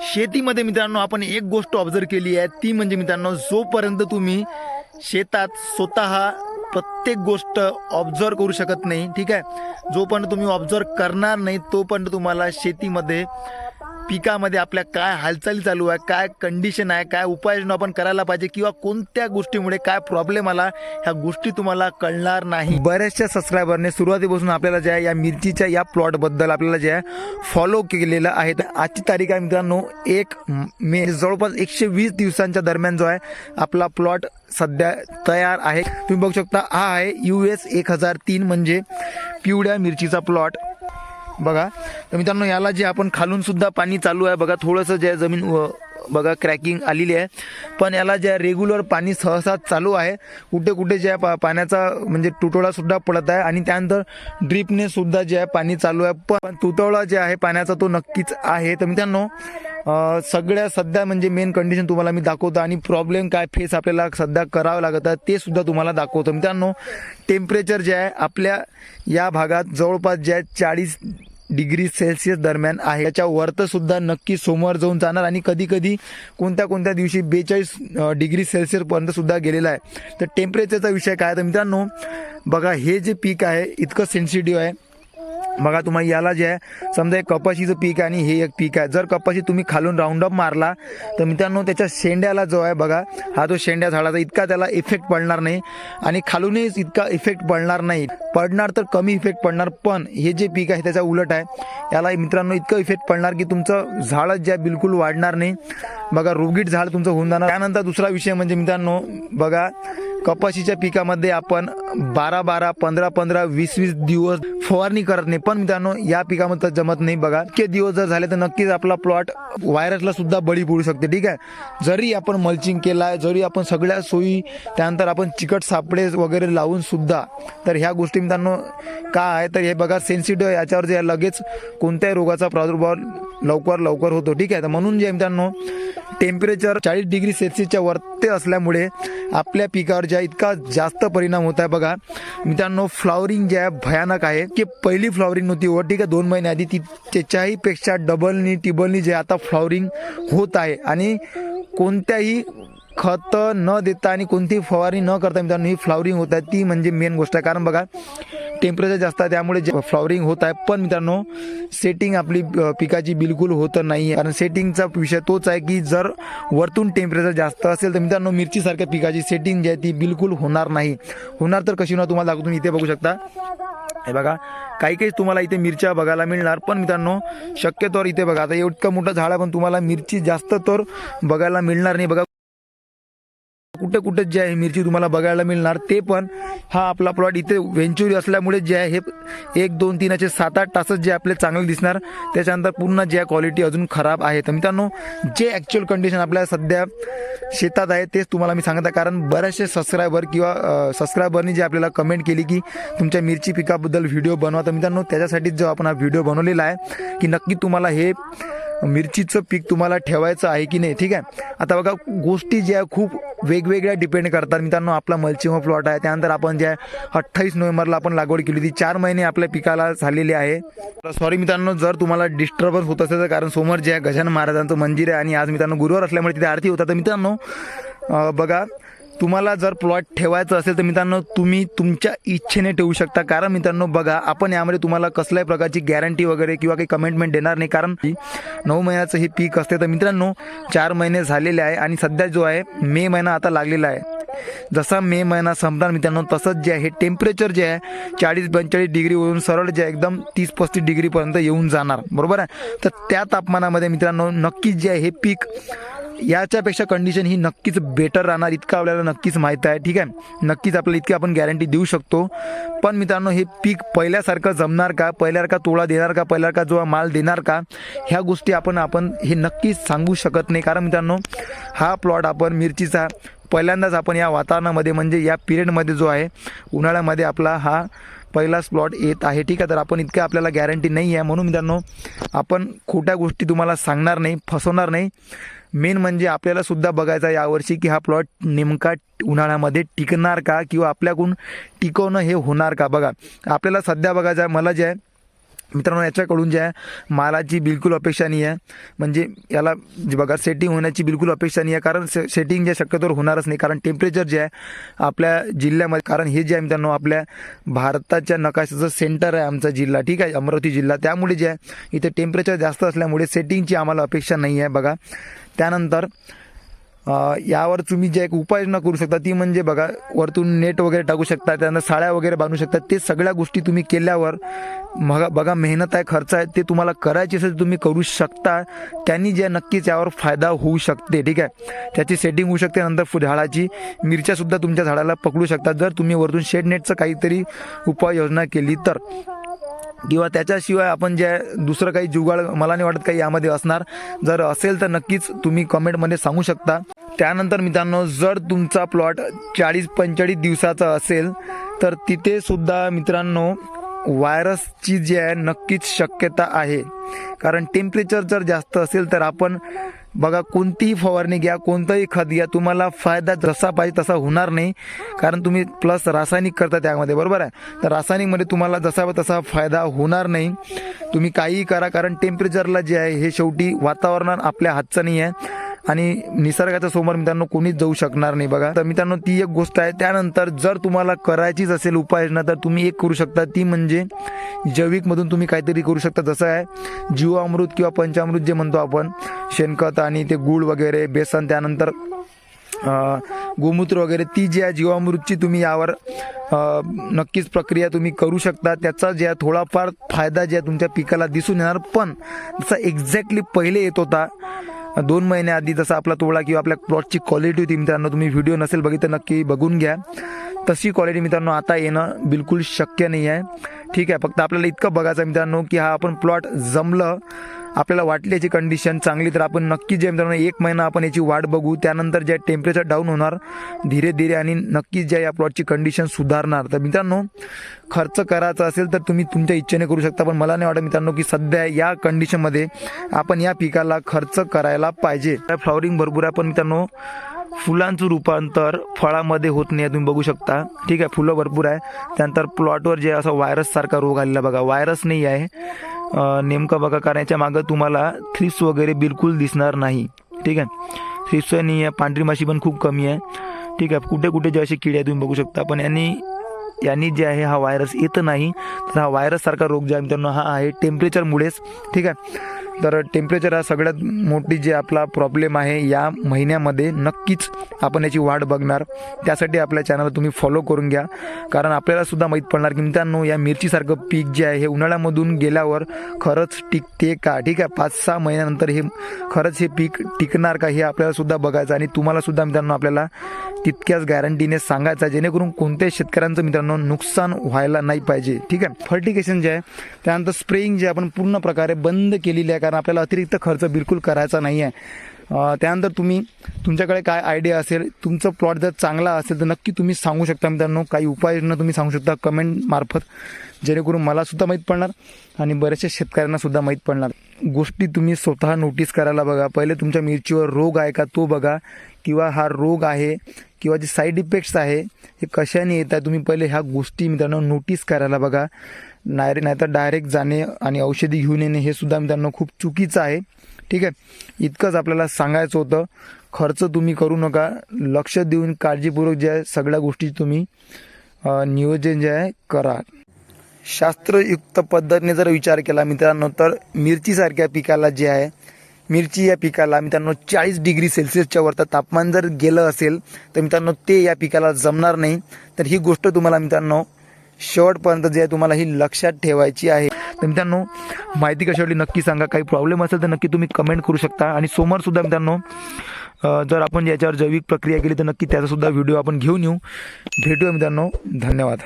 शेतीमध्ये मित्रांनो आपण एक गोष्ट ऑब्झर्व केली आहे. ती म्हणजे मित्रांनो जोपर्यंत तुम्ही शेतात स्वतः प्रत्येक गोष्ट ऑब्झर्व करू शकत नाही ठीक आहे? जोपर्यंत तुम्ही ऑब्झर्व करणार नाही तोपर्यंत तुम्हाला शेतीमध्ये पिकामध्ये आपल्या काय हालचाली चालू आहे काय कंडिशन आहे काय उपाययोजना आपण करायला पाहिजे किंवा कोणत्या गोष्टीमुळे काय प्रॉब्लेम आला ह्या गोष्टी तुम्हाला कळणार नाही. बऱ्याचशा सबस्क्रायबरने सुरुवातीपासून आपल्याला जे आहे या मिरचीच्या या प्लॉटबद्दल आपल्याला जे आहे फॉलो केलेलं आहे. तर आजची तारीख आहे मित्रांनो एक मे जवळपास एकशे वीस दिवसांच्या दरम्यान जो आहे आपला प्लॉट सध्या तयार आहे. तुम्ही बघू शकता हा आहे यू एस एक हजार तीन म्हणजे पिवळ्या मिरचीचा प्लॉट बघा. तर मित्रांनो याला जे आपण खालून सुद्धा पाणी चालू आहे बघा थोडंसं जे आहे जमीन व- बघा क्रॅकिंग आलेली आहे. पण याला जे रेग्युलर पाणी सहसा चालू आहे कुठे कुठे जे आहे पा पाण्याचा म्हणजे तुटवडा सुद्धा पडत आहे आणि त्यानंतर ड्रीपने सुद्धा जे आहे पाणी चालू आहे. पण तुटवडा जे आहे पाण्याचा तो नक्कीच आहे. तर मित्रांनो सगळ्या सध्या म्हणजे मेन कंडिशन तुम्हाला मी दाखवतो आणि प्रॉब्लेम काय फेस आपल्याला सध्या करावं लागत आहे ते सुद्धा तुम्हाला दाखवतो. मित्रांनो टेम्परेचर जे आहे आपल्या या भागात जवळपास जे आहे चाळीस डिग्री सेल्सिअस दरम्यान आहे. याच्या वरतं सुद्धा नक्की सोमवार जाऊन जाणार आणि कधी कधी कोणत्या कोणत्या दिवशी बेचाळीस डिग्री सेल्सिअस पर्यंत सुद्धा गेलेला आहे. तर टेम्परेचरचा विषय काय तर मित्रांनो बघा हे जे पीक आहे इतकं सेन्सिटिव्ह आहे. बघा तुम्हाला याला जे आहे समजा एक कपाशीचं पीक आहे आणि हे एक पीक आहे. जर कपाशी तुम्ही खालून राऊंडअप मारला तर मित्रांनो त्याच्या शेंड्याला जो आहे बघा हा जो शेंड्या झाडाचा इतका त्याला इफेक्ट पडणार नाही. आणि खालूनही इतका इफेक्ट पडणार नाही. पडणार तर कमी इफेक्ट पडणार पण हे जे पीक आहे त्याच्या उलट आहे. याला मित्रांनो इतकं इफेक्ट पडणार की तुमचं झाडच जे आहे बिलकुल वाढणार नाही. बघा रुगीट झाड तुमचं होऊन जाणार. त्यानंतर दुसरा विषय म्हणजे मित्रांनो बघा कपाशीच्या पिकामध्ये आपण बारा बारा पंधरा पंधरा वीस वीस दिवस फवारणी करत नाही. पण मित्रांनो या पिकामध्ये तर जमत नाही बघा. इतके दिवस जर झाले तर नक्कीच आपला प्लॉट व्हायरसला सुद्धा बळी पडू शकते. ठीक आहे? जरी आपण मल्चिंग केला जरी आपण सगळ्या सोयी त्यानंतर आपण चिकट सापडे वगैरे लावून सुद्धा तर ह्या गोष्टी मित्रांनो का आहे? तर हे बघा सेन्सिटिव्ह याच्यावर जे लगेच कोणत्याही रोगाचा प्रादुर्भाव लवकर लवकर होतो. ठीक आहे? तर म्हणून जे मित्रांनो टेम्परेचर चाळीस डिग्री सेल्सिअसच्या वरती असल्यामुळे आपल्या पिकावर ज्या इतका जास्त परिणाम होत आहे बघा. मित्रांनो फ्लॉवरिंग जे आहे भयानक आहे. की पहिली फ्लॉवरिंग नव्हती व ठीक आहे दोन महिने आधी ती त्याच्याही पेक्षा डबलनी टिबलनी जे आता फ्लॉवरिंग होत आहे. आणि कोणत्याही खत न देता आणि कोणतीही फवारणी न करता मित्रांनो ही फ्लॉवरिंग होत आहे. ती म्हणजे मेन गोष्ट आहे. कारण बघा टेम्परेचर जास्त आहे त्यामुळे जे फ्लॉवरिंग होत आहे. पण मित्रांनो सेटिंग आपली पिकाची बिलकुल होत नाही आहे कारण सेटिंगचा विषय तोच आहे की जर वरतून टेम्परेचर जास्त असेल तर मित्रांनो मिरचीसारख्या पिकाची सेटिंग जी आहे ती बिलकुल होणार नाही. होणार तर कशी होणार तुम्हाला तुम्ही इथे बघू शकता. हे बघा काही काही तुम्हाला इथे मिरच्या बघायला मिळणार पण मित्रांनो शक्यतोवर इथे बघा. आता इतकं मोठं झाड आहे पण तुम्हाला मिरची जास्त तर बघायला मिळणार नाही. बघा कुठे कुठे जे आहे मिरची तुम्हाला बघायला मिळणार. ते पण हा आपला प्लॉट इथे व्हेंचुरी असल्यामुळे जे आहे हे एक दोन तीन असे सात आठ तासच जे आपले चांगले दिसणार. त्याच्यानंतर पूर्ण जे क्वालिटी अजून खराब आहे. तर मित्रांनो जे ॲक्च्युअल कंडिशन आपल्या सध्या शेतात आहे तेच तुम्हाला मी सांगत आहे. कारण बरेचसे सबस्क्रायबर किंवा सबस्क्रायबरनी जे आपल्याला कमेंट केली की तुमच्या मिरची पिकाबद्दल व्हिडिओ बनवा. तर मित्रांनो त्याच्यासाठीच जो आपण हा व्हिडिओ बनवलेला आहे की नक्की तुम्हाला हे मिरचीचं पीक तुम्हाला ठेवायचं आहे की नाही ठीक आहे? आता बघा गोष्टी ज्या खूप वेगवेगळ्या डिपेंड करतात. मित्रांनो आपला मल्चिंग प्लॉट आहे. त्यानंतर आपण ज्या अठ्ठावीस नोव्हेंबरला आपण लागवड केली होती चार महिने आपल्या पिकाला झालेले आहे. सॉरी मित्रांनो जर तुम्हाला डिस्टर्बन्स होत असेल तर कारण समोर जे गजान गजानन महाराजांचं मंदिर आहे आणि आज मित्रांनो गुरुवार असल्यामुळे तिथे आरती होता तर मित्रांनो बघा तुम्हाला जर प्लॉट ठेवायचं असेल तर मित्रांनो तुम्ही तुमच्या इच्छेने ठेवू शकता. कारण मित्रांनो बघा आपण यामध्ये तुम्हाला कसल्याही प्रकारची गॅरंटी वगैरे किंवा काही कमेंटमेंट देणार नाही. कारण नऊ महिन्याचं हे पीक असते. तर मित्रांनो चार महिने झालेले आहे आणि सध्या जो आहे मे महिना आता लागलेला आहे. जसा मे महिना संपणार मित्रांनो तसंच जे आहे टेम्परेचर जे आहे चाळीस पंचेचाळीस डिग्रीवरून सरळ जे आहे एकदम तीस पस्तीस डिग्रीपर्यंत येऊन जाणार. बरोबर आहे? तर त्या तापमानामध्ये मित्रांनो नक्कीच जे आहे हे पीक याच्यापेक्षा कंडिशन ही नक्कीच बेटर राहणार. इतकं आपल्याला नक्कीच माहीत आहे ठीक आहे? नक्कीच आपल्याला इतकी आपण गॅरंटी देऊ शकतो. पण मित्रांनो हे पीक पहिल्यासारखं जमणार का? पहिल्यासारखा तोळा देणार का? पहिल्यासारखा जो माल देणार का? ह्या गोष्टी आपण आपण हे नक्कीच सांगू शकत नाही. कारण मित्रांनो हा प्लॉट आपण मिरचीचा पहिल्यांदाच आपण या वातावरणामध्ये म्हणजे या पिरियडमध्ये जो आहे उन्हाळ्यामध्ये आपला हा पहिलाच प्लॉट येत आहे. ठीक आहे तर आपण इतकं आपल्याला गॅरंटी नाही आहे. म्हणून मित्रांनो आपण खोट्या गोष्टी तुम्हाला सांगणार नाही फसवणार नाही. मेन म्हणजे आपल्याला सुद्धा बघायचं आहे यावर्षी की हा प्लॉट नेमका उन्हाळ्यामध्ये टिकणार का? किंवा आपल्याकडून टिकवणं हे होणार का? बघा आपल्याला सध्या बघायचं आहे मला जे आहे मित्रांनो याच्याकडून जे आहे मालाची बिलकुल अपेक्षा नाही आहे. म्हणजे याला जे बघा सेटिंग होण्याची बिलकुल अपेक्षा नाही आहे. कारण से सेटिंग जे शक्यतोवर होणारच नाही. कारण टेम्परेचर जे आहे आपल्या जिल्ह्यामध्ये कारण हे जे आहे मित्रांनो आपल्या भारताच्या नकाशाचं सेंटर आहे आमचा जिल्हा. ठीक आहे अमरावती जिल्हा. त्यामुळे जे आहे इथे टेम्परेचर जास्त असल्यामुळे सेटिंगची आम्हाला अपेक्षा नाही आहे बघा. त्यानंतर यावर तुम्ही जे एक उपाययोजना करू शकता ती म्हणजे बघा वरतून नेट वगैरे टाकू शकता त्यांना साड्या वगैरे बांधू शकता ते सगळ्या गोष्टी तुम्ही केल्यावर मग बघा मेहनत आहे खर्च आहे ते तुम्हाला करायची असेल तुम्ही करू शकता. त्यांनी जे नक्कीच यावर फायदा होऊ शकते ठीक आहे? त्याची सेटिंग होऊ शकते नंतर फु- झाडाची मिरच्यासुद्धा तुमच्या झाडाला पकडू शकतात जर तुम्ही वरतून शेड नेटचं काहीतरी उपाययोजना केली तर. किंवा त्याच्याशिवाय आपण जे दुसरं काही जुगाड मला नाही वाटत काही यामध्ये असणार. जर असेल तर नक्कीच तुम्ही कमेंटमध्ये सांगू शकता. त्यानंतर मित्रांनो जर तुमचा प्लॉट चाळीस पंचेचाळीस दिवसाचा असेल तर तिथे सुद्धा मित्रांनो व्हायरसची जी आहे नक्कीच शक्यता आहे. कारण टेम्परेचर जर जास्त असेल तर आपण बघा कोणतीही फवारणी घ्या कोणतंही खत घ्या तुम्हाला फायदा जसा पाहिजे तसा होणार नाही. कारण तुम्ही प्लस रासायनिक करता त्यामध्ये बरोबर आहे? तर रासायनिकमध्ये तुम्हाला जसा तसा फायदा होणार नाही. तुम्ही काहीही करा कारण टेम्परेचरला जे आहे हे शेवटी वातावरण आपल्या हातचं नाही आहे. आणि निसर्गाच्या समोर मित्रांनो कोणीच जाऊ शकणार नाही बघा. तर मित्रांनो ती एक गोष्ट आहे. त्यानंतर जर तुम्हाला करायचीच असेल उपाययोजना तर तुम्ही एक करू शकता. ती म्हणजे जैविकमधून तुम्ही काहीतरी करू शकता. जसं आहे जीवामृत किंवा पंचामृत जे म्हणतो आपण शेणखत आणि ते गुळ वगैरे बेसन त्यानंतर गोमूत्र वगैरे ती जी आहे जीवामृतची तुम्ही यावर नक्कीच प्रक्रिया तुम्ही करू शकता. त्याचा जे आहे थोडाफार फायदा जे आहे तुमच्या पिकाला दिसून येणार. पण जसा एक्झॅक्टली पहिले येत होता दोन महिन्याआधी जसा आपला तोडा किंवा आपल्या प्लॉटची क्वालिटी होती मित्रांनो तुम्ही व्हिडिओ नसेल बघितलं नक्की बघून घ्या. तशी क्वालिटी मित्रांनो आता येणं बिलकुल शक्य नाही आहे ठीक आहे फक्त आपल्याला इतकं बघायचं मित्रांनो की हा आपण प्लॉट जमलं आपल्याला वाटली याची कंडिशन चांगली तर आपण नक्की जे मित्रांनो एक महिना आपण याची वाट बघू. त्यानंतर जे टेम्परेचर डाऊन होणार धीरे धीरे आणि नक्कीच ज्या या प्लॉटची कंडिशन सुधारणार. तर मित्रांनो खर्च करायचा असेल तर तुम्ही तुमच्या इच्छेने करू शकता पण मला नाही वाटत मित्रांनो की सध्या या कंडिशनमध्ये आपण या पिकाला खर्च करायला पाहिजे. फ्लॉवरिंग भरपूर आहे पण मित्रांनो फुलांचं रूपांतर फळामध्ये होत नाही आहे, तुम्ही बघू शकता. ठीक आहे फुलं भरपूर आहे. त्यानंतर प्लॉटवर जे असं व्हायरस सारखा रोग आलेला बघा. व्हायरस नाही आहे. नेमकं बघा करण्याच्या मागं तुम्हाला थ्रिप्स वगैरे बिलकुल दिसणार नाही. ठीक आहे. थ्रिप्स नाही आहे पांढरी माशी पण खूप कमी आहे. ठीक आहे कुठे कुठे जे असे किडे आहे तुम्ही बघू शकता. पण यांनी यांनी जे आहे हा व्हायरस येत नाही. तर हा व्हायरस सारखा रोग जे आहे मित्रांनो हा आहे टेम्परेचरमुळेच ठीक आहे. तर टेम्परेचर हा सगळ्यात मोठी जे आपला प्रॉब्लेम आहे या महिन्यामध्ये नक्कीच आपण याची वाट बघणार. त्यासाठी आपल्या चॅनलला तुम्ही फॉलो करून घ्या. कारण आपल्याला सुद्धा माहीत पडणार की मित्रांनो या मिरचीसारखं पीक जे आहे हे उन्हाळ्यामधून गेल्यावर खरंच टिकते का? ठीक आहे पाच सहा महिन्यानंतर हे खरंच हे पीक टिकणार का हे आपल्याला सुद्धा बघायचं आणि तुम्हाला सुद्धा मित्रांनो आपल्याला तितक्याच गॅरंटीने सांगायचं जेणेकरून कोणत्याही शेतकऱ्यांचं मित्रांनो नुकसान व्हायला नाही पाहिजे. ठीक आहे फर्टिकेशन जे आहे त्यानंतर स्प्रेइंग जे आपण पूर्ण प्रकारे बंद केलेली आहे कारण आपल्याला अतिरिक्त खर्च बिलकुल करायचा नाही आहे त्यानंतर तुम्ही तुमच्याकडे काय आयडिया असेल तुमचं प्लॉट जर चांगला असेल तर नक्की तुम्ही सांगू शकता मित्रांनो. काही उपाययोजना तुम्ही सांगू शकता कमेंट मार्फत. जेणेकरून मलासुद्धा माहीत पडणार आणि बऱ्याचशा शेतकऱ्यांनासुद्धा माहीत पडणार. गोष्टी तुम्ही स्वतः नोटीस करायला बघा. पहिले तुमच्या मिरचीवर रोग आहे का तो बघा. किंवा हा रोग आहे किंवा जे साईड इफेक्ट्स आहे हे कशाने येत आहे तुम्ही पहिले ह्या गोष्टी मित्रांनो नोटीस करायला बघा. नाही नाहीतर डायरेक्ट जाणे आणि औषधी घेऊन येणे हे सुद्धा मित्रांनो खूप चुकीचं आहे. ठीक आहे? इतकंच आपल्याला सांगायचं होतं. खर्च तुम्ही करू नका. लक्ष देऊन काळजीपूर्वक जे आहे सगळ्या गोष्टी तुम्ही नियोजन जे आहे करा. शास्त्रयुक्त पद्धतीने जर विचार केला मित्रांनो तर मिरचीसारख्या पिकाला जे आहे मिरची या पिकाला मित्रांनो चाळीस डिग्री सेल्सिअसच्या वरतं तापमान जर गेलं असेल तर मित्रांनो ते या पिकाला जमणार नाही. तर ही गोष्ट तुम्हाला मित्रांनो शेवटपर्यंत जे आहे तुम्हाला ही लक्षात ठेवायची आहे. तर मित्रांनो माहिती कशी वाटली नक्की सांगा. काही प्रॉब्लेम असेल तर नक्की तुम्ही कमेंट करू शकता. आणि सोमवार सुद्धा मित्रांनो जर आपण याच्यावर जैविक प्रक्रिया केली तर नक्की त्याचा सुद्धा व्हिडिओ आपण घेऊन येऊ. भेटूया मित्रांनो. धन्यवाद.